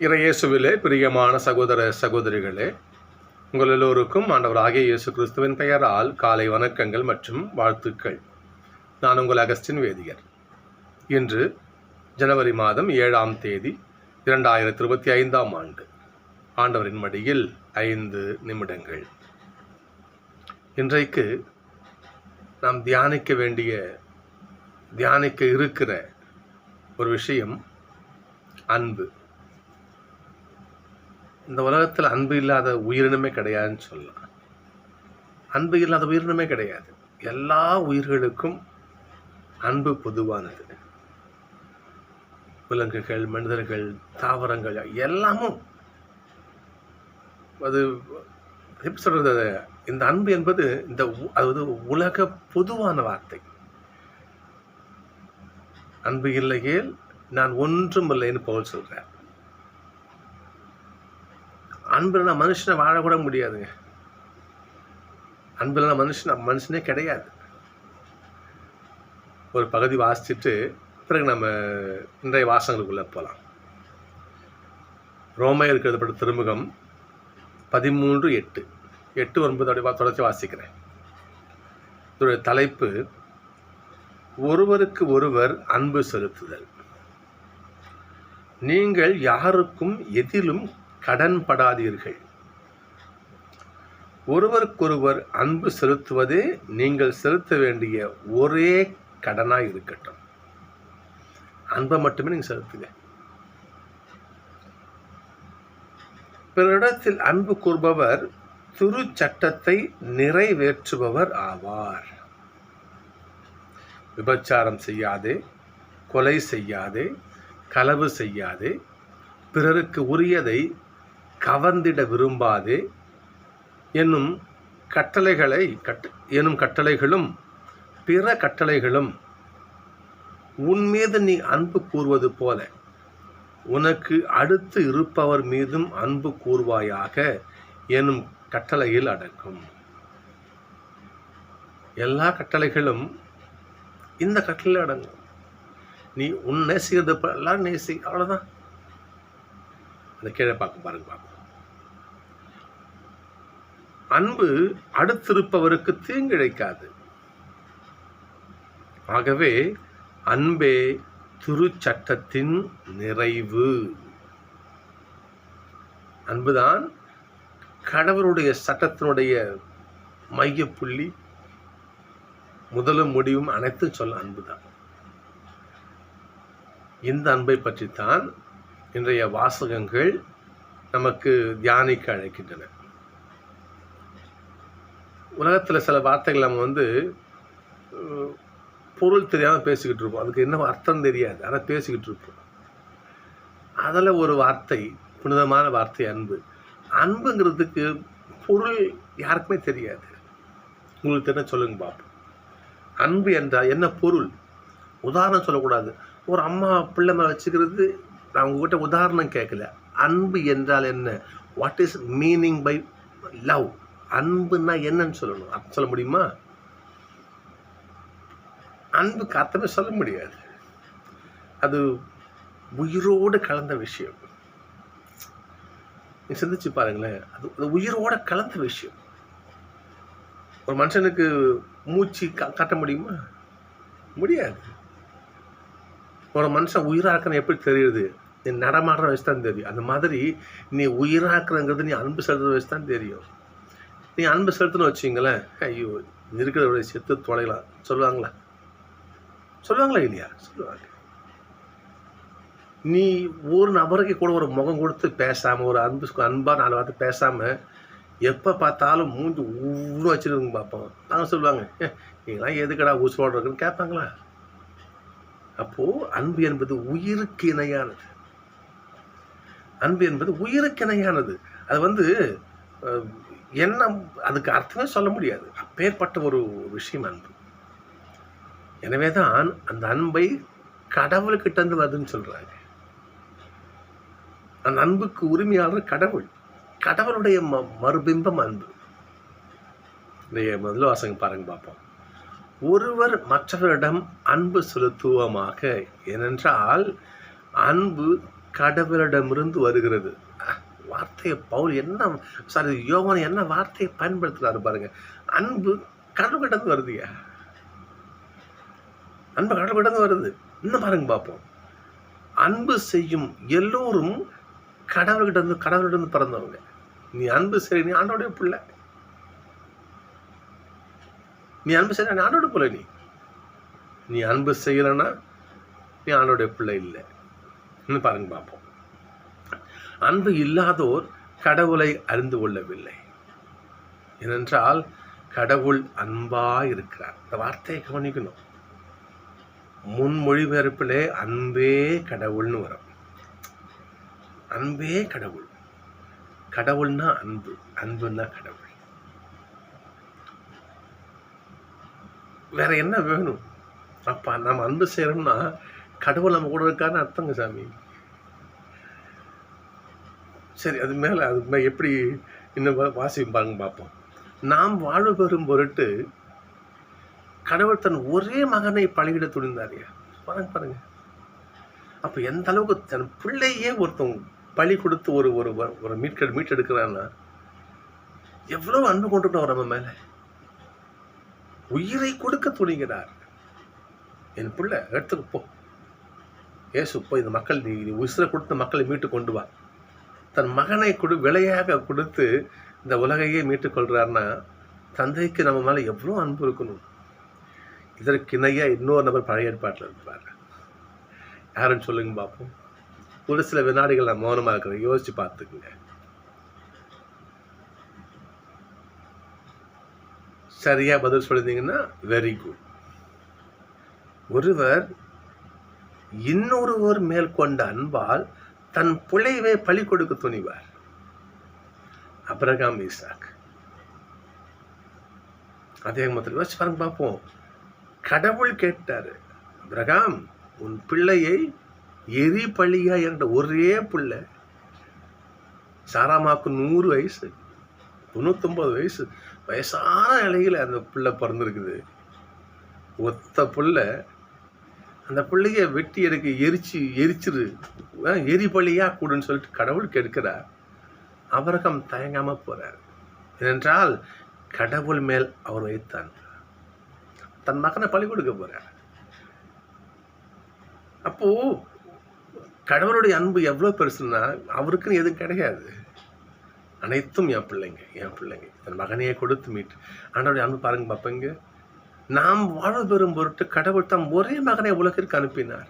இறையேசுவிலே பிரியமான சகோதர சகோதரிகளே உங்கள் எல்லோருக்கும் ஆண்டவராகிய இயேசு கிறிஸ்துவின் பெயரால் காலை வணக்கங்கள் மற்றும் வாழ்த்துக்கள். நான் உங்கள் அகஸ்டின் வேதியர். இன்று ஜனவரி மாதம் ஏழாம் தேதி இரண்டாயிரத்தி இருபத்தி ஐந்தாம் ஆண்டு. ஆண்டவரின் மடியில் ஐந்து நிமிடங்கள். இன்றைக்கு நாம் தியானிக்க வேண்டிய தியானிக்க இருக்கிற ஒரு விஷயம் அன்பு. இந்த உலகத்தில் அன்பு இல்லாத உயிரினமே கிடையாதுன்னு சொல்லலாம். அன்பு இல்லாத உயிரினமே கிடையாது. எல்லா உயிர்களுக்கும் அன்பு பொதுவானது. விலங்குகள் மனிதர்கள் தாவரங்கள் எல்லாமும் அது எப்படி சொல்கிறது அது? இந்த அன்பு என்பது இந்த அதாவது உலக பொதுவான வார்த்தை. அன்பு இல்லையேல் நான் ஒன்றும் இல்லைன்னு பவுல் சொல்கிறேன் அன்பு இல்லைனா மனுஷனை வாழக்கூட முடியாதுங்க. அன்பு இல்லைனா மனுஷன் மனுஷனே கிடையாது. ஒரு பகுதி வாசிச்சுட்டு பிறகு நம்ம இன்றைய வாசங்களுக்குள்ள போகலாம் ரோமையருக்கு எழுதப்பட்ட திருமுகம் பதிமூன்று எட்டு. எட்டு ஒன்பது அப்படி வா- தொடர்ச்சி வாசிக்கிறேன். இதோடைய தலைப்பு ஒருவருக்கு ஒருவர் அன்பு செலுத்துதல். நீங்கள் யாருக்கும் எதிலும் கடன்படாதீர்கள். ஒருவருக்கொருவர் அன்பு செலுத்துவதே நீங்கள் செலுத்த வேண்டிய ஒரே கடனாக இருக்கட்டும். அன்பை மட்டுமே நீங்கள் செலுத்துங்க. பிறரிடத்தில் அன்பு கூறுபவர் துரு சட்டத்தை நிறைவேற்றுபவர் ஆவார். விபச்சாரம் செய்யாதே கொலை செய்யாதே களவு செய்யாதே பிறருக்கு உரியதை கவர்ந்திட விரும்பாதே என்னும் கட்டளைகளை கட் எனும் கட்டளைகளும் பிற கட்டளைகளும் உன்மீது நீ அன்பு கூறுவது போல உனக்கு அடுத்து இருப்பவர் மீதும் அன்பு கூறுவாயாக எனும் கட்டளையில் அடங்கும் எல்லா கட்டளைகளும் இந்த கட்டளையில் அடங்கும். நீ உன் நேசிக்கிறது எல்லாம் நேசி அவ்வளோதான் அதை கீழே பார்க்க பாருங்க பார்ப்போம். அன்பு அடுத்திருப்பவருக்கு தீங்கிழைக்காது. ஆகவே அன்பே திருச்சட்டத்தின் நிறைவு. அன்புதான் கடவுளுடைய சட்டத்தினுடைய மையப்புள்ளி. முதலும் முடிவும் அனைத்தும் சொல்ல அன்புதான். இந்த அன்பை பற்றித்தான் இன்றைய வாசகங்கள் நமக்கு தியானிக்க அழைக்கின்றன. உலகத்தில் சில வார்த்தைகள் நம்ம வந்து பொருள் தெரியாமல் பேசிக்கிட்டு இருப்போம். அதுக்கு என்ன அர்த்தம் தெரியாது. ஆனால் பேசிக்கிட்டு இருப்போம். அதில் ஒரு வார்த்தை புனிதமான வார்த்தை அன்பு. அன்புங்கிறதுக்கு பொருள் யாருக்குமே தெரியாது. உங்களுக்கு தெரிஞ்ச சொல்லுங்க பாப்போம். அன்பு என்றால் என்ன பொருள்? உதாரணம் சொல்லக்கூடாது. ஒரு அம்மா பிள்ளை மேலே வச்சுக்கிறது நான் உங்ககிட்ட உதாரணம் கேட்கல. அன்பு என்றால் என்ன? What is meaning by love அன்புன்னா என்னன்னு சொல்லணும். அப்படி சொல்ல முடியுமா? அன்புக்கு அத்தனை சொல்ல முடியாது. அது உயிரோடு கலந்த விஷயம். நீ சிந்திச்சு பாருங்களேன். அது அது உயிரோட கலந்த விஷயம். ஒரு மனுஷனுக்கு மூச்சு காட்ட முடியுமா? முடியாது. ஒரு மனுஷன் உயிராக்கணும் எப்படி தெரியுது? நீ நடமாடுற வச்சு தான் தெரியும். அந்த மாதிரி நீ உயிராக்குறங்கிறது நீ அன்பு செலுத்துற வச்சு தான் தெரியும். நீ அன்பு செலுத்துன்னு வச்சிங்களேன் ஐயோ இருக்கிறத செத்து தொலைலாம் சொல்லுவாங்களா? சொல்லுவாங்களா இல்லையா? சொல்லுவாங்க. நீ ஒரு நபருக்கு கூட ஒரு முகம் கொடுத்து பேசாமல் ஒரு அன்பு அன்பாக நாலு வார்த்தை பேசாமல் எப்போ பார்த்தாலும் மூஞ்சி ஊன்னு வச்சிருங்க பார்ப்போம் நாங்கள் சொல்லுவாங்க நீங்களாம் எதுக்கடா ஊசோடு இருக்குன்னு கேட்பாங்களா? அப்போது அன்பு என்பது உயிருக்கு இணையானது. அன்பு என்பது உயிருக்கு இணையானது அது வந்து என்ன அதுக்கு அர்த்தமே சொல்ல முடியாது. அப்பேற்பட்ட ஒரு விஷயம் அன்பு. எனவே தான் அந்த அன்பை கடவுள்கிட்ட இருந்து வருதுன்னு சொல்றாங்க. அந்த அன்புக்கு உரிமையாளர் கடவுள். கடவுளுடைய ம மறுபிம்பம் அன்பு. இன்றைய முதல் வாசங்க பாருங்க பார்ப்போம். ஒருவர் மற்றவரிடம் அன்பு செலுத்துவமாக ஏனென்றால் அன்பு கடவுளிடமிருந்து வருகிறது. வார்த்தையை பவுல் என்ன சாரி யோகன் என்ன வார்த்தையை பயன்படுத்துறாரு பாருங்க. அன்பு கடவுளிடம் வருதுயா அன்பு கடவுளிடம் வருது. இன்னும் பாருங்க பார்ப்போம். அன்பு செய்யும் எல்லோரும் கடவுள்கிட்ட இருந்து கடவுள்கிட்ட இருந்து பிறந்தவங்க. நீ அன்பு சரி நீ ஆண்டோடைய பிள்ளை. நீ அன்பு செய்ய நீ ஆண்டோட பிள்ளை நீ. நீ அன்பு செய்யலைன்னா நீ ஆண்டோடைய பிள்ளை இல்லை. இன்னும் பாருங்க பார்ப்போம். அன்பு இல்லாதோர் கடவுளை அறிந்து கொள்ளவில்லை. ஏனென்றால் கடவுள் அன்பாக இருக்கிறார் இந்த வார்த்தையை கவனிக்கணும். முன்மொழிபெயர்ப்பிலே அன்பே கடவுள்னு வரும். அன்பே கடவுள். கடவுள்னா அன்பு. அன்புன்னா கடவுள். வேற என்ன வேணும்? அப்பா நம்ம அன்பு செய்கிறோம்னா கடவுள் நம்ம கூட இருக்காருன்னு அர்த்தங்க சாமி. சரி அது மேலே அது மேலே எப்படி இன்னும் வாசியும் பாருங்க பார்ப்போம். நாம் வாழ்வு பெறும் பொருட்டு கடவுள் தன் ஒரே மகனை பழகிட துணிந்தாரியா பாருங்க பாருங்க. அப்போ எந்த அளவுக்கு தன் பிள்ளையே ஒருத்தவங்க பழி கொடுத்து ஒரு ஒரு ஒரு- ஒரு மீட்க மீட்டெடுக்கிறான்னா எவ்வளோ அன்பு கொண்டுட்டோம் நம்ம மேலே. உயிரை கொடுக்க துணிகிறார். என் பிள்ளை எடுத்துக்கு போ. ஏசு போய் இந்த மக்கள் நீ உசிரை கொடுத்து மக்களை மீட்டு கொண்டு வா. தன் மகனை கொடு விலையாக கொடுத்து இந்த உலகையே மீட்டுக்கொள்றாருன்னா தந்தைக்கு நம்ம மேலே எவ்வளோ அன்பு இருக்கணும்? இதற்கு இன்னொரு நபர் பழைய ஏற்பாட்டில் இருப்பார் யாருன்னு சொல்லுங்க பார்ப்போம் ஒரு சில வினாடிகள் நான் மௌனமா இருக்கிறேன். யோசித்து பார்த்துக்குங்க. சரியா பதில் சொல்லியிருந்தீங்கன்னா வெரி குட் ஒருவர் இன்னொருவர் மேல் கொண்ட அன்பால் தன் பிள்ளையவே பழி கொடுக்க துணிவார். அப்ரகாம் ஈசாக். அதே மாதிரி யோசிச்சு பாருங்க பார்ப்போம் கடவுள் கேட்டாரு அப்ரகாம் உன் பிள்ளையை எரி பழியா என்ற ஒரே பிள்ளை சாராமாவுக்கு நூறு வயசு தொண்ணூத்தொம்பது வயசு வயசான நிலையில் அந்த பிள்ளை பிறந்திருக்குது. ஒத்த பிள்ளை அந்த பிள்ளைய வெட்டி எடுக்க எரிச்சு எரிச்சிரு. எரிபலியா கூடுன்னு சொல்லிட்டு கடவுள் கெடுக்கிறார். அவரகம் தயங்காம போறார். ஏனென்றால் கடவுள் மேல் அவர் வைத்தான். தன் மகனை பழி கொடுக்க போறார். அப்போ கடவுளுடைய அன்பு எவ்வளோ பெருசுன்னா அவருக்குன்னு எதுவும் கிடையாது. அனைத்தும் என் பிள்ளைங்க என் பிள்ளைங்க. தன் மகனையே கொடுத்து மீட்டு. ஆண்டவருடைய அன்பு பாருங்க பார்ப்பங்க நாம் வாழ பெறும் பொருட்டு கடவுள் தம் ஒரே மகனை உலகிற்கு அனுப்பினார்.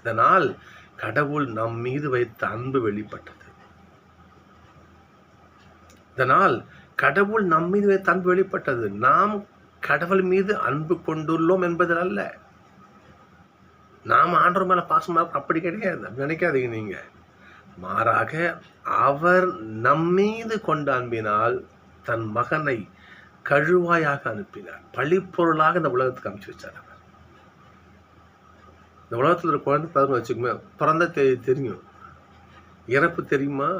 இதனால் கடவுள் நம் மீது வைத்த அன்பு வெளிப்பட்டது. இதனால் கடவுள் நம் மீது வைத்த அன்பு வெளிப்பட்டது. நாம் கடவுள் மீது அன்பு கொண்டுள்ளோம் என்பதில் அல்ல. நாம் ஆண்டவர் மேல பாசமா அப்படி கிடையாது. அப்படி நினைக்காதீங்க நீங்க. மாறாக அவர் நம்மீது கொண்ட அன்பினால் தன் மகனை கழுவாயாக அனுப்பினார். பழிப்பொருளாக இந்த உலகத்துக்கு அனுப்பிச்சு வச்சார் அவர். இந்த உலகத்தில் ஒரு குழந்தை பிறந்து வச்சுக்கோமே பிறந்த தேதி தெரியும். இறப்பு தெரியுமா?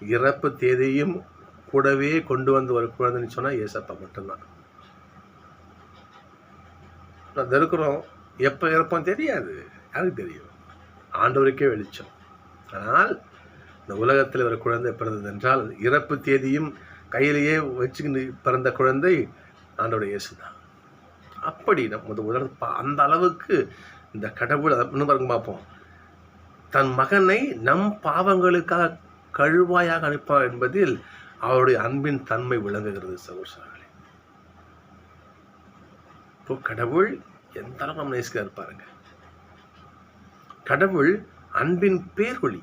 இறப்பு தேதியும் கூடவே கொண்டு வந்து ஒரு குழந்தைன்னு சொன்னால் ஏசப்பா மட்டும்தான். நான் இருக்கிறோம் எப்போ இறப்போம் தெரியாது. யாருக்கு தெரியும்? ஆண்டவருக்கே வெளிச்சம். ஆனால் இந்த உலகத்தில் ஒரு குழந்தை பிறந்தது என்றால் இறப்பு தேதியும் கையிலேயே வச்சுக்கிட்டு பிறந்த குழந்தை ஆண்டோட இயேசு தான் அப்படி நம்ம இந்த பா- அந்த அளவுக்கு இந்த கடவுள் இன்னும் பாருங்க பார்ப்போம். தன் மகனை நம் பாவங்களுக்காக கழுவாயாக அனுப்பார் என்பதில் அவருடைய அன்பின் தன்மை விளங்குகிறது சகோசரர்களே இப்போ கடவுள் எந்த அளவு நம்ம நேசிக்கிறார் பாருங்க. கடவுள் அன்பின் பேரொளி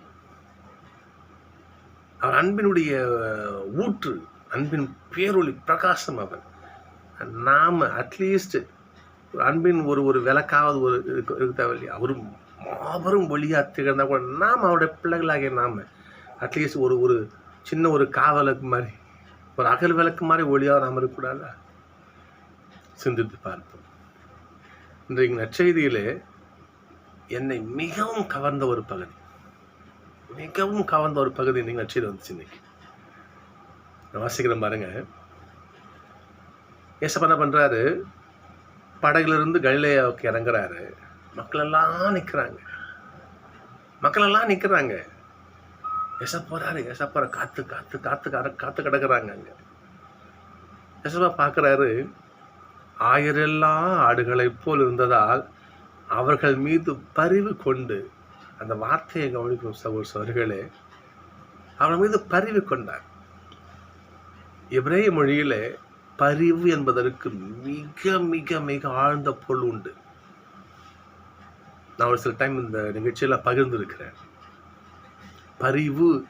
அவர் அன்பினுடைய ஊற்று அன்பின் பேரொளி பிரகாசம் அவன். நாம் அட்லீஸ்ட் ஒரு அன்பின் ஒரு ஒரு விளக்காவது ஒரு இருக்க இருக்க தேவையில்லையா அவரும் மாபெரும் ஒளியாக திகழ்ந்தால் கூட நாம் அவருடைய பிள்ளைகளாகிய நாம அட்லீஸ்ட் ஒரு ஒரு சின்ன ஒரு காவலுக்கு மாதிரி ஒரு அகல் விளக்கு மாதிரி ஒளியாக நாம் இருக்கக்கூடாதா சிந்தித்து பார்ப்போம். இன்றைக்கு நற்செய்தியிலே என்னை மிகவும் கவர்ந்த ஒரு பகுதி. மிகவும் கவர்ந்த ஒரு பகுதி இன்றைக்கு நற்செய்தி வந்துச்சு இன்னைக்கு. நான் வாசிக்கிறேன் பாருங்க. ஏசப்பா என்ன பண்றாரு? படகுலேருந்து கலிலேயாவுக்கு இறங்குறாரு. மக்கள் எல்லாம் நிற்கிறாங்க மக்களெல்லாம் நிற்கிறாங்க எச போறாரு. எச போற காத்து காத்து காற்று காத்து கிடக்குறாங்க அங்க. எசப்பா பார்க்குறாரு ஆயிரெல்லாம் ஆடுகளைப் போல் இருந்ததால் அவர்கள் மீது பரிவு கொண்டு அந்த வார்த்தையை கவனிக்கும் சகோ சவர்களே அவர்கள் மீது பரிவு கொண்டார். எபிரேய மொழியில் பரிவு என்பதற்கு மிக மிக மிக ஆழ்ந்த பொருள் உண்டு. நான் ஒரு சில டைம் இந்த நிகழ்ச்சியில் பகிர்ந்திருக்கிறேன். பரிவு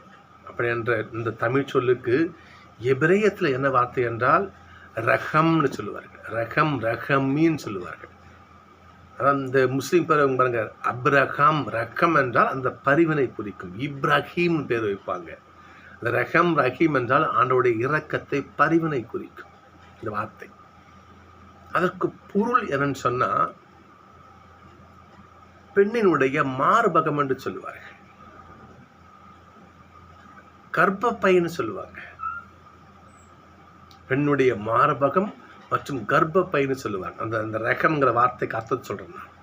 அப்படி என்ற இந்த தமிழ் சொல்லுக்கு எபிரேயத்தில் என்ன வார்த்தை என்றால் ரகம்னு சொல்லுவார்கள். ரகம் ரகமின்னு சொல்லுவார்கள். அதான் இந்த முஸ்லீம் பேர் பாருங்க அப்ரஹாம் ரகம் என்றால் அந்த பரிவினை குறிக்கும். இப்ராஹீம் பேர் வைப்பாங்க. இந்த ரஹம் ரஹீம் என்றால் ஆண்டோடைய இரக்கத்தை பரிவினை குறிக்கும். இந்த வார்த்தை. அதற்கு பொருள் என்னன்னு சொன்னா பெண்ணினுடைய மார்பகம் என்று சொல்லுவார்கள். கர்ப்பப்பைன்னு சொல்லுவாங்க. பெண்ணுடைய மார்பகம் மற்றும் கர்ப்பப்பைன்னு சொல்லுவாங்க. அந்த அந்த ரகம்ங்கிற வார்த்தைக்கு அர்த்தம் சொல்கிறேன் நான்.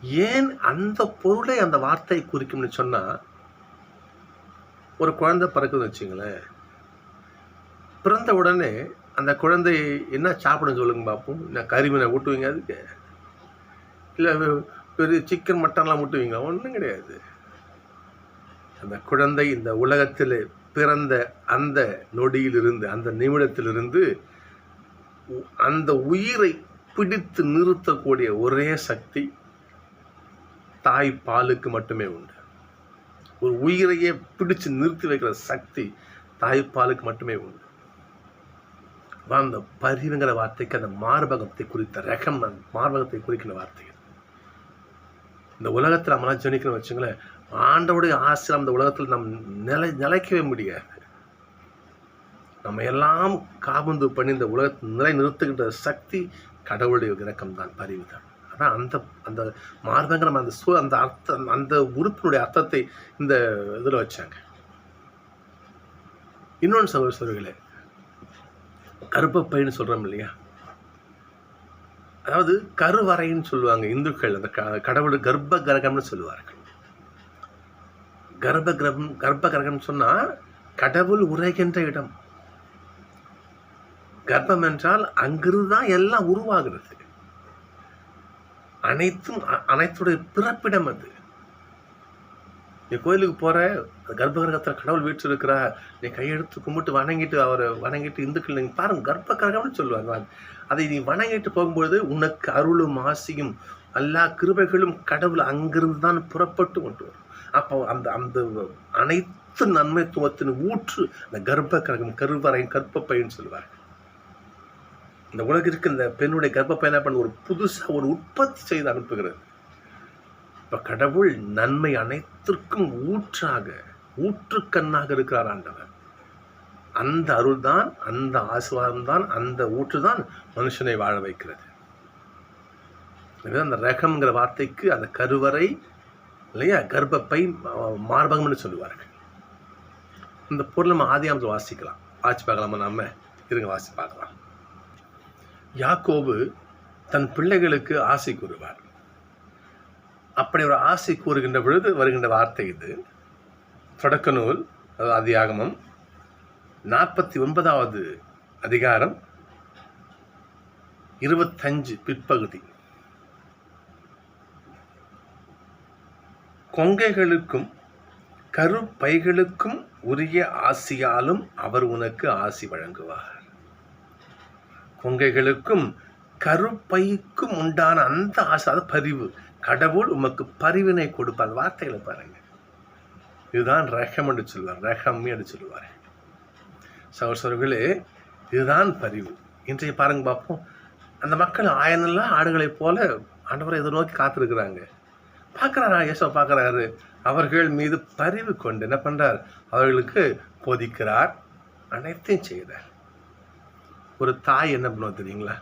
ஏன் அந்த பொருளை அந்த வார்த்தை குறிக்கும்னு சொன்னா ஒரு குழந்தை பிறக்குதுன்னு வச்சுங்களேன். பிறந்த உடனே அந்த குழந்தை என்ன சாப்பிடும் சொல்லுங்க பார்ப்போம் என்ன கறிமீனை ஊட்டுவீங்க அதுக்கு? இல்லை பெரிய சிக்கன் மட்டன்லாம் ஊட்டுவீங்க ஒன்றும் கிடையாது. அந்த குழந்தை இந்த உலகத்தில் பிறந்த அந்த நொடியிலிருந்து அந்த நிமிடத்திலிருந்து அந்த உயிரை பிடித்து நிறுத்தக்கூடிய ஒரே சக்தி தாய் பாலுக்கு மட்டுமே உண்டு. ஒரு உயிரையே பிடிச்சு நிறுத்தி வைக்கிற சக்தி தாய்ப்பாலுக்கு மட்டுமே உண்டு. அந்த பரிவுங்கிற வார்த்தைக்கு அந்த மார்பகத்தை குறித்த ரகம் அந்த மார்பகத்தை குறிக்கிற வார்த்தை இந்த உலகத்தில் நம்மளாம் ஜனிக்கணும் வச்சுங்களேன் ஆண்டவுடைய ஆசிரியர் அந்த உலகத்தில் நம் நிலை நிலைக்கவே முடியாது. நம்ம எல்லாம் காபந்து பண்ணி இந்த உலகத்தை நிலை நிறுத்துகின்ற சக்தி கடவுளுடைய இறக்கம் தான் பரிவு தான் ஆனால் அந்த அந்த மார்பங்கிற அந்த சு அந்த அர்த்தம் அந்த உறுப்பினுடைய அர்த்தத்தை இந்த இதில் வச்சாங்க. இன்னொன்று சகோதரர்களே கருப்பப்பைன்னு சொல்கிறோம் இல்லையா? அதாவது கருவறைன்னு சொல்லுவாங்க இந்துக்கள் அந்த க- கடவுள் கர்ப்ப கிரகம்னு சொல்லுவார்கள். கர்ப்ப கிரகம் கர்ப்ப கிரகம்னு சொன்னால் கடவுள் உரைகின்ற இடம். கர்ப்பம் என்றால் அங்கிருந்து தான் எல்லாம் உருவாகிறது. அனைத்தும் அனைத்துடைய பிறப்பிடம் அது. நீ கோயிலுக்கு போற கர்ப்ப கிரகத்தில் கடவுள் வீட்டு இருக்கிறா நீ கையெடுத்து கும்பிட்டு வணங்கிட்டு அவரை வணங்கிட்டு இந்துக்கள் நீங்க பாருங்க கர்ப்ப கிரகம்னு சொல்லுவாங்க. அதை நீ வணங்கிட்டு போகும்பொழுது உனக்கு அருளும் ஆசியும் எல்லா கிருபைகளும் கடவுள் அங்கிருந்து தான் புறப்பட்டு கொண்டு வரும். அப்போ அந்த அந்த அனைத்து நன்மைத்துவத்தின் ஊற்று அந்த கர்ப்ப கிரகம் கருவறை கர்ப்பப்பைன்னு சொல்லுவாங்க. இந்த உலகிற்கு இந்த பெண்ணுடைய கர்ப்பப்பை என்ன பண்ண ஒரு புதுசாக ஒரு உற்பத்தி செய்து அனுப்புகிறது. இப்போ கடவுள் நன்மை அனைத்திற்கும் ஊற்றாக ஊற்றுக்கண்ணாக இருக்கிறார் ஆண்டவர். அந்த அருள் தான் அந்த ஆசீர்வாதம் தான் அந்த ஊற்று தான் மனுஷனை வாழ வைக்கிறது. அந்த ரகம்ங்கிற வார்த்தைக்கு அந்த கருவறை இல்லையா கர்ப்பப்பை மார்பகம்னு சொல்லுவார்கள். இந்த பொருள் நம்ம ஆதியாமத்தில் வாசிக்கலாம். வாசி பார்க்கலாமா நம்ம? இருங்க வாசி பார்க்கலாம் யாக்கோபு தன் பிள்ளைகளுக்கு ஆசை கூறுவார். அப்படி ஒரு ஆசை கூறுகின்ற பொழுது வருகின்ற வார்த்தை இது. தொடக்க நூல் அதாவது அதியாகமம் நாற்பத்தி ஒன்பதாவது அதிகாரம் இருபத்தஞ்சு பிற்பகுதி. கொங்கைகளுக்கும் கருப்பைகளுக்கும் உரிய ஆசியாலும் அவர் உனக்கு ஆசி வழங்குவார். கொங்கைகளுக்கும் கருப்பைக்கும் உண்டான அந்த ஆசை அது பரிவு கடவுள் உமக்கு பரிவினை கொடுப்பார். வார்த்தைகளை பாருங்க. இதுதான் ரகம் என்று சொல்லுவார் ரகம் என்று சொல்லுவார் சகோசர்களே இதுதான் பரிவு. இன்றைய பாருங்க பார்ப்போம். அந்த மக்கள் ஆயனெல்லாம் ஆடுகளைப் போல ஆண்டவரை எதிர்நோக்கி காத்திருக்கிறாங்க. பார்க்குறாரா? ஏசோ பார்க்குறாரு. அவர்கள் மீது பரிவு கொண்டு என்ன பண்ணுறார் அவர்களுக்கு போதிக்கிறார். அனைத்தையும் செய்கிறார். ஒரு தாய் என்ன பண்ணுவோம் தெரியுங்களா?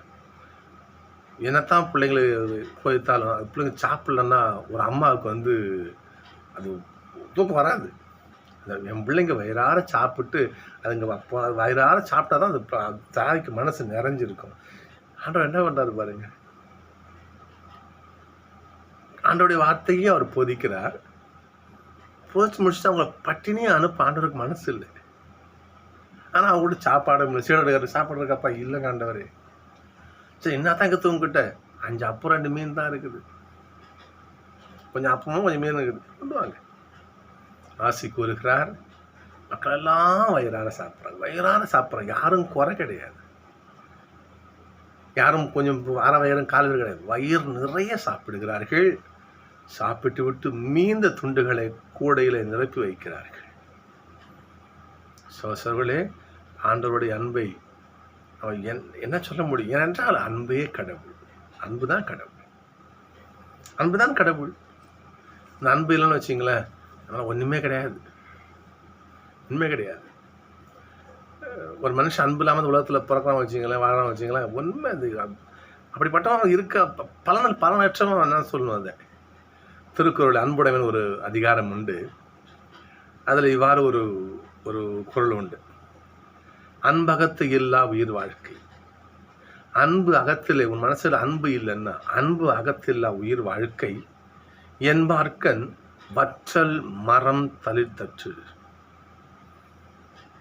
என்னத்தான் பிள்ளைங்களை போய்த்தாலும் அது பிள்ளைங்க சாப்பிட்லன்னா ஒரு அம்மாவுக்கு வந்து அது தூக்கம் வராது. அந்த என் பிள்ளைங்க வயிறார சாப்பிட்டு அதுங்க வ- வயிறார சாப்பிட்டா தான் அது தாய்க்கு மனசு நிறைஞ்சிருக்கும். ஆண்டவர் என்ன பண்ணுறாரு பாருங்க. ஆண்டோடைய வார்த்தையும் அவர் பொதிக்கிறார். போச்சு முடிச்சுட்டு அவங்கள பட்டினியும் அனுப்ப ஆண்டவருக்கு மனசு இல்லை. ஆனால் அவங்கள்ட்ட சாப்பாடு சீடர் சாப்பாடு இருக்கப்பா இல்லை ஆண்டவரே. சரி என்ன தான் இங்கே உங்ககிட்ட? அஞ்சு அப்போ ரெண்டு மீன் தான் இருக்குது. கொஞ்சம் அப்பமும் கொஞ்சம் மீன் இருக்குது. கொண்டு வாங்க. ஆசி கூறுகிறார் மக்கள் எல்லாம் வயிறார சாப்பிட்றாங்க. வயிறார சாப்பிட்றாங்க. யாரும் குறை கிடையாது. யாரும் கொஞ்சம் அரை வயிறும் கால் வயிறு கிடையாது. வயிறு நிறைய சாப்பிடுகிறார்கள். சாப்பிட்டு விட்டு மீந்த துண்டுகளை கூடையில் நிரப்பி வைக்கிறார்கள். சோசர்களே ஆண்டவருடைய அன்பை அவன் என் என்ன சொல்ல முடியும்? ஏனென்றால் அன்பே கடவுள். அன்பு தான் கடவுள். அன்பு தான் கடவுள். இந்த அன்பு இல்லைன்னு வச்சிங்களேன் அதனால் ஒன்றுமே கிடையாது. உண்மை கிடையாது. ஒரு மனுஷன் அன்பு இல்லாமல் உலகத்தில் பிறக்கலாம் வச்சிங்களேன் வாழலாம் வச்சிங்களேன் உண்மை அது அப்படிப்பட்டவன் இருக்க ப- பலன் பலனற்றவன் என்ன சொல்லணும் அதை? திருக்குறள் அன்புடையவன் ஒரு அதிகாரம் உண்டு. அதில் இவ்வாறு ஒரு ஒரு குறள் உண்டு. அன்பகத்து இல்லா உயிர் வாழ்க்கை. அன்பு அகத்திலே உன் மனசில் அன்பு இல்லைன்னா அன்பு அகத்தில்லா உயிர் வாழ்க்கை என்பார்க்கன் வற்றல் மரம் தளிர்த்தற்று.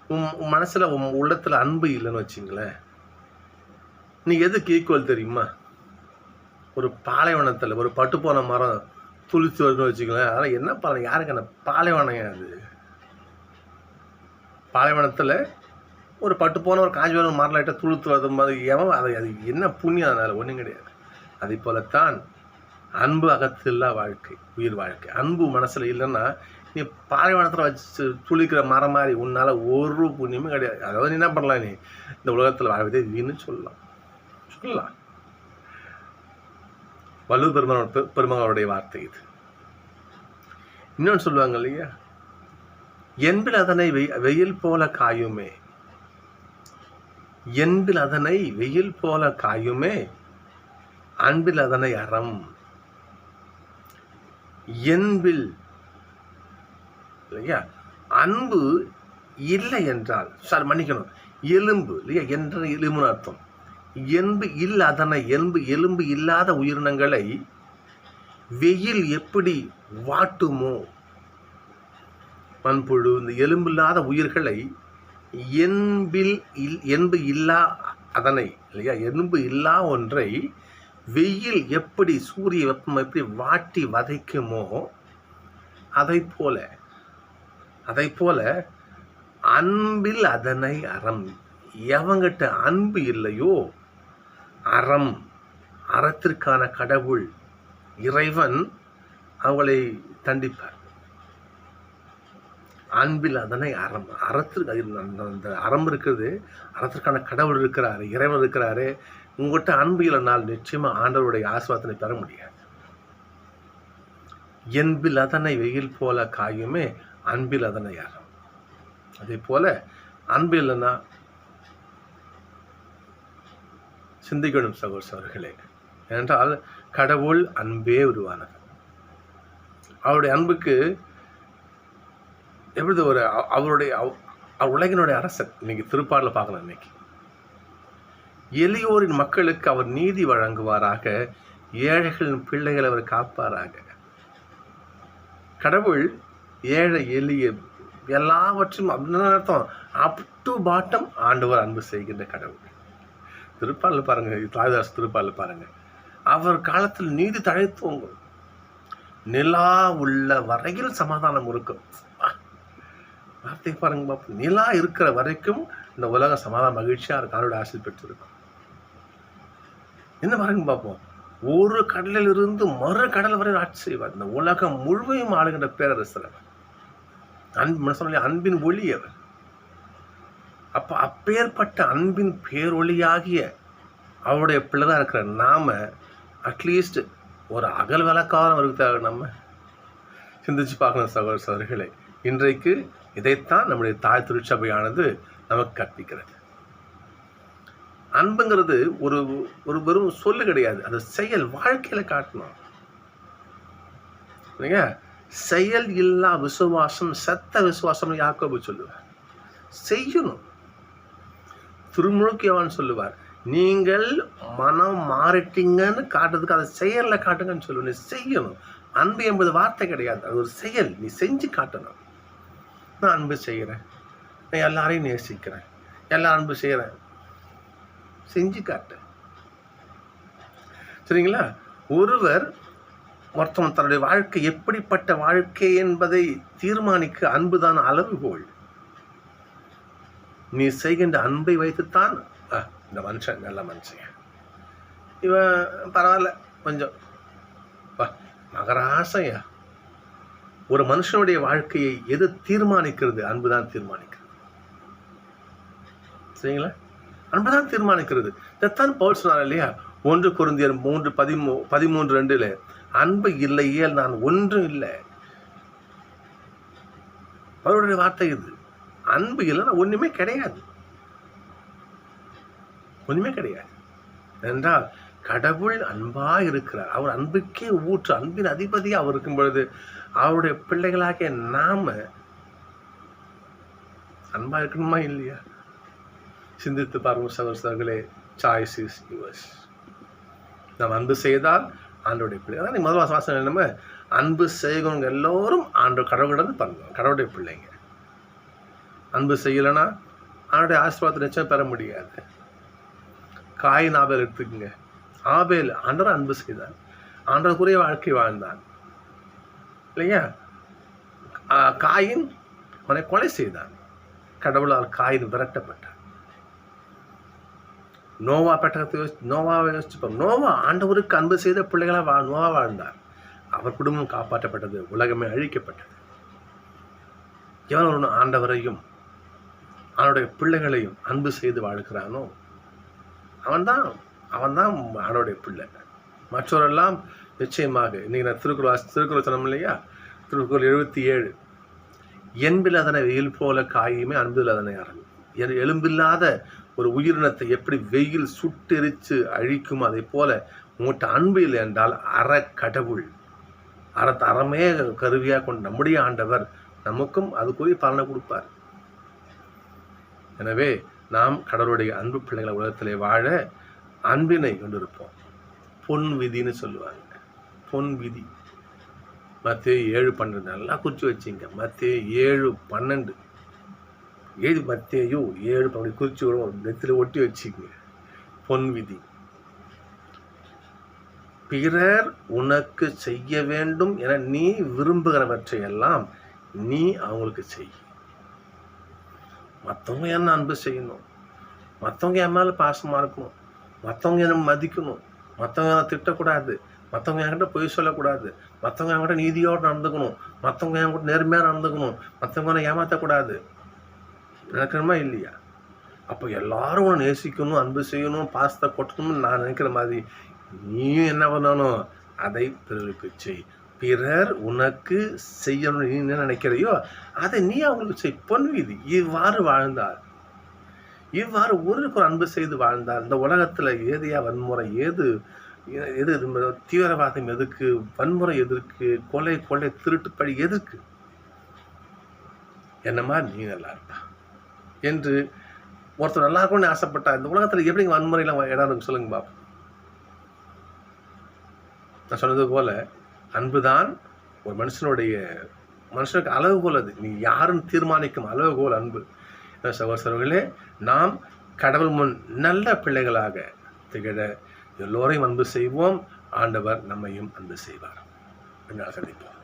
உன் உன் உன் உள்ளத்தில் அன்பு இல்லைன்னு வச்சிங்களேன். நீ எதுக்கு ஈக்குவல் தெரியுமா? ஒரு பாலைவனத்தில் ஒரு பட்டுப்போன மரம் துளித்து வருதுன்னு வச்சுங்களேன். அதனால் என்ன பலன் யாருக்கு அந்த பாலைவனம் அது? பாலைவனத்தில் ஒரு பட்டு போன ஒரு காஞ்சி வரும் மரம் லைட்டாக துளுத்து மாதிரி எவன் அது அது என்ன புண்ணியம் அதனால? ஒன்றும் கிடையாது. அதே போலத்தான் அன்பு அகத்தில்லா வாழ்க்கை உயிர் வாழ்க்கை. அன்பு மனசுல இல்லைன்னா நீ பாலைவனத்தில் வச்சு துளிக்கிற மரம் மாதிரி உன்னால ஒரு புண்ணியமும் கிடையாது. அதாவது நீ என்ன பண்ணலாம் நீ? இந்த உலகத்தில் வாழ்வதே வீணு சொல்லலாம். சொல்லலாம். வல்லூர் பெருமான பெருமகளுடைய வார்த்தை இது. இன்னொன்று சொல்லுவாங்க இல்லையா? என்பில் அதனை வெயில் போல காயுமே. என்பில் அதனை வெயில் போல காயுமே அன்பில் அதனை அறம். என்பில் இல்லையா? அன்பு இல்லை என்றால் சார் மன்னிக்கணும் எலும்பு இல்லையா? என்ற எலும்புன்னு அர்த்தம். என்பு இல்லாதன அதனை என்பு எலும்பு இல்லாத உயிரினங்களை வெயில் எப்படி வாட்டுமோ மண்புழு இந்த எலும்பில்லாத உயிர்களை என்பில் இல் என்பு இல்லா அதனை இல்லையா? என்பு இல்லா ஒன்றை வெயில் எப்படி சூரிய வெப்பம் எப்படி வாட்டி வதைக்குமோ அதை போல அதை போல அன்பில் அதனை அறம். எவங்கிட்ட அன்பு இல்லையோ அறம் அறத்திற்கான கடவுள் இறைவன் அவளை தண்டிப்பார். அன்பில் அதனை அறம் அறத்திற்கு அந்த- அறம் இருக்கிறது அறத்திற்கான கடவுள் இருக்கிறாரு இறைவன் இருக்கிறாரு உங்கள்கிட்ட அன்பு இல்லைனால் நிச்சயமா ஆண்டவருடைய ஆசுவாதனை பெற முடியாது. என்பில் அதனை வெயில் போல காயுமே அன்பில் அதனை அறம். அதே போல அன்பு இல்லைன்னா சிந்திக்கணும் சகோதர ஏனென்றால் கடவுள் அன்பே உருவானது. அவருடைய அன்புக்கு எப்படி ஒரு அவருடைய அவர் உலகினுடைய அரசன் இன்னைக்கு திருப்பாரில் பார்க்கலாம் இன்னைக்கு. எளியோரின் மக்களுக்கு அவர் நீதி வழங்குவாராக ஏழைகளின் பிள்ளைகளை அவர் காப்பாராக. கடவுள் ஏழை எளிய எல்லாவற்றையும் அப்படின்னு அர்த்தம். அப் டு பாட்டம் ஆண்டவர் அன்பு செய்கின்ற கடவுள். திருப்பாலில் பாருங்க தாய்தாஸ் திருப்பாலில் பாருங்க. அவர் காலத்தில் நீதி தழைத்தோங்கும். நிலா உள்ள வரையில் சமாதானம் இருக்கும். வார்த்தை பாருங்க பாப்போம். நிலா இருக்கிற வரைக்கும் இந்த உலகம் சமாதான மகிழ்ச்சியா இருக்கும். அவரோட ஆசை பெற்றிருக்கும். என்ன பாருங்க பார்ப்போம் ஒரு கடலில் இருந்து மறு கடல் வரை ஆட்சி செய்வார். இந்த உலகம் முழுமையும் ஆளுகின்ற பேரரசர் அவர். அன்பு சொல்லி அன்பின் ஒளி அவர். அப்ப அப்பேற்பட்ட அன்பின் பேரொளியாகிய அவருடைய பிள்ளைதான் இருக்கிற நாம அட்லீஸ்ட் ஒரு அகல் விளக்காரம் இருக்கு நம்ம. சிந்திச்சு பார்க்கணும் சகோதர சகோதரிகளே. இன்றைக்கு இதைத்தான் நம்முடைய தாய் திருச்சபையானது நமக்கு கற்பிக்கிறது. அன்புங்கிறது ஒரு ஒரு வெறும் சொல்லு கிடையாது. அது செயல் வாழ்க்கையில காட்டணும். இல்லைங்க? செயல் இல்லா விசுவாசம் செத்த விசுவாசம் யாக்கோபு சொல்லுவார். செய்யணும். திருமுழுக்கியவான் சொல்லுவார் நீங்கள் மனம் மாறிட்டீங்கன்னு காட்டுறதுக்கு அதை செயலில் காட்டுங்கன்னு சொல்லுவேன். நீ செய்யணும். அன்பு என்பது வார்த்தை கிடையாது. அது ஒரு செயல். நீ செஞ்சு காட்டணும். நான் அன்பு செய்கிறேன். நான் எல்லாரையும் நேசிக்கிறேன். எல்லாம் அன்பு செய்கிறேன். செஞ்சு காட்டு சரிங்களா? ஒருவர் ஒருத்தவன் தன்னுடைய வாழ்க்கை எப்படிப்பட்ட வாழ்க்கை என்பதை தீர்மானிக்க அன்புதான் அளவுகோல். நீ செய்கின்ற அன்பை வைத்துத்தான் "ஆ, இந்த மனுஷன் நல்ல மனுஷன். இவன் பரவாயில்ல கொஞ்சம். மகராசையா? ஒரு மனுஷனுடைய வாழ்க்கையை எது தீர்மானிக்கிறது? அன்புதான் தீர்மானிக்கிறது. சரிங்களா? அன்புதான் தீர்மானிக்கிறது. தத்தான் பவுல் சொன்னார் இல்லையா? ஒன்று குருந்தியர் மூன்று பதிமூ பதிமூன்று ரெண்டுல அன்பு இல்லையே நான் ஒன்றும் இல்லை. அவருடைய வார்த்தை இது. அன்பு இல்லைன்னா ஒண்ணுமே கிடையாது. ஒண்ணுமே கிடையாது. என்றால் கடவுள் அன்பா இருக்கிறார். அவர் அன்புக்கே ஊற்று அன்பின் அதிபதியாக அவர் இருக்கும் பொழுது அவருடைய பிள்ளைகளாகிய நாம அன்பா இருக்கணுமா இல்லையா? சிந்தித்து பாருங்க சகோதரர்களே சாய்ஸ் இஸ் யுவர்ஸ் நாம் அன்பு செய்தால் ஆண்டோடைய பிள்ளை. அதான் நீ முதல் வாச- நம்ம அன்பு செய்கிறவங்க எல்லோரும் ஆண்டு கடவுளிடம் பண்ணலாம் கடவுளுடைய பிள்ளைங்க. அன்பு செய்யலைன்னா ஆண்டுடைய ஆசீர்வாதத்தை நிச்சயம் பெற முடியாது. காய் ஆபேல் எடுத்துக்கோங்க. ஆபேல் ஆண்டவர் அன்பு செய்தான். ஆண்டவருக்குரிய வாழ்க்கை வாழ்ந்தான். இல்லையா? காயின் அவனை கொலை செய்தான். கடவுளால் காயின் விரட்டப்பட்டான். நோவா பெட்டகத்தை யோசி நோவாவை யோசிச்சுப்போம் நோவா ஆண்டவருக்கு அன்பு செய்த பிள்ளைகளாக வா நோவா வாழ்ந்தார். அவர் குடும்பம் காப்பாற்றப்பட்டது உலகமே அழிக்கப்பட்டது. எவன் ஒரு ஆண்டவரையும் அவனுடைய பிள்ளைகளையும் அன்பு செய்து வாழ்கிறானோ அவன்தான் அவன்தான் ஆண்டவருடைய பிள்ளை. மற்றவரெல்லாம் நிச்சயமாக இன்னைக்கு நான் திருக்குறள் திருக்குறள் சொன்னோம் இல்லையா? திருக்குறள் எழுபத்தி ஏழு. என்பில் அதனை வெயில் போல காயுமே அன்பில் அதனை அறம் எலும்பில்லாத ஒரு உயிரினத்தை எப்படி வெயில் சுட்டெரித்து அழிக்கும் அதை போல உங்கள்கிட்ட அன்பு இல்லை என்றால் அற கடவுள். அற தரமே கருவியாக கொண்டு நம்முடைய ஆண்டவர் நமக்கும் அதுக்குரிய பலனை கொடுப்பார். எனவே நாம் கடவுளுடைய அன்பு பிள்ளைகளை உலகத்திலே வாழ அன்பினை கொண்டிருப்போம். பொன் விதின்னு சொல்லுவாங்க. பொன் விதி. மத்திய ஏழு பன்னெண்டு நல்லா குறித்து வச்சிங்க. மத்திய ஏழு பன்னெண்டு. ஏழு மத்தியோ ஏழு அப்படி குறித்து விடுவோம் நெத்தில ஒட்டி வச்சுக்கங்க பொன் விதி. பிறர் உனக்கு செய்ய வேண்டும் என நீ விரும்புகிறவற்றை எல்லாம் நீ அவங்களுக்கு செய். மற்றவங்க என்ன அன்பு செய்யணும்? மற்றவங்க என் மேலே பாசமாக இருக்கணும். மற்றவங்க என்ன மதிக்கணும்? மற்றவங்க என்ன திட்டக்கூடாது? மற்றவங்க என்கிட்ட பொய் சொல்லக்கூடாது. மற்றவங்க என்கிட்ட நீதியோடு நடந்துக்கணும். மற்றவங்க என்கிட்ட நேர்மையாக நடந்துக்கணும். மற்றவங்க ஏமாற்றக்கூடாது நினைக்கணுமா இல்லையா? அப்போ எல்லாரும் உன்னை நேசிக்கணும் அன்பு செய்யணும் பாசத்தை கொட்டணும்னு நான் நினைக்கிற மாதிரி நீயும் என்ன பண்ணணும்? அதை பிறருக்கு செய். பிறர் உனக்கு செய்யணும். நீ என்ன நினைக்கிறையோ அதை நீ அவங்களுக்கு செய். பொன் இவ்வாறு வாழ்ந்தார் இவ்வாறு ஊருக்கு ஒரு அன்பு செய்து வாழ்ந்தார் இந்த உலகத்தில் ஏதையா வன்முறை ஏது எது தீவிரவாதம் எதுக்கு வன்முறை எதிர்க்கு கொலை கொலை திருட்டு பழி எதுக்கு? என்ன மாதிரி நீ நல்லா இருப்பா என்று ஒருத்தர் நல்லா இருக்கணும்னு ஆசைப்பட்டா இந்த உலகத்தில் எப்படி வன்முறையெல்லாம் இடம் இருக்கு சொல்லுங்க பாப்பா நான் சொன்னது போல அன்புதான் ஒரு மனுஷனுடைய மனுஷனுக்கு அளவுகோல் அது. நீ யாருன்னு தீர்மானிக்கும் அளவுகோல் அன்பு. எனவே சகோதரர்களே நாம் கடவுள் முன் நல்ல பிள்ளைகளாக திகழ எல்லோரையும் அன்பு செய்வோம். ஆண்டவர் நம்மையும் அன்பு செய்வார். பின்னால் சந்திப்போம்.